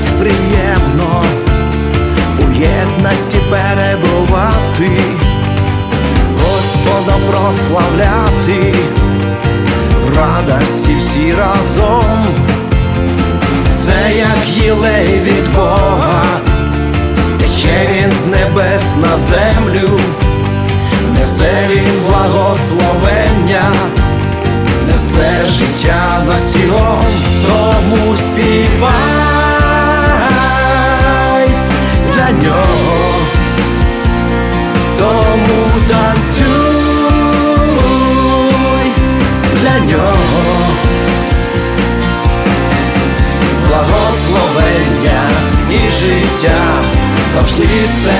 як приємно у єдності перебувати, Господа прославляти, в радості всі разом, це як єлей від Бога, тече він з небес на землю, несе він благословення несе життя на сіом, тому співай завжди серед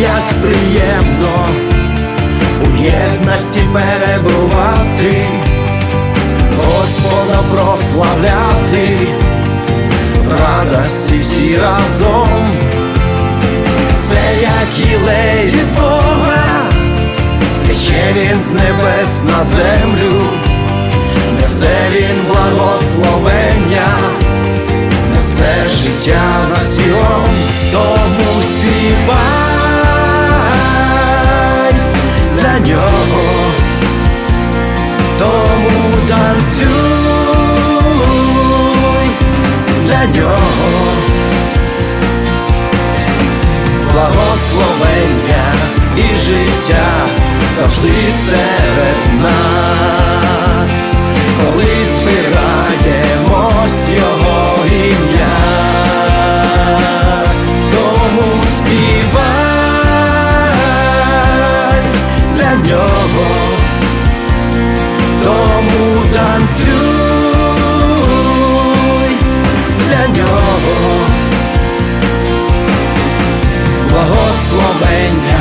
як приємно у єдності перебувати, Господа прославляти, в радості всі разом, це як ілей від Бога, тече він з небес на землю, несе він благословення завжди серед нас, коли збираємось його ім'я, тому співай для нього, тому танцюй для нього. Благословення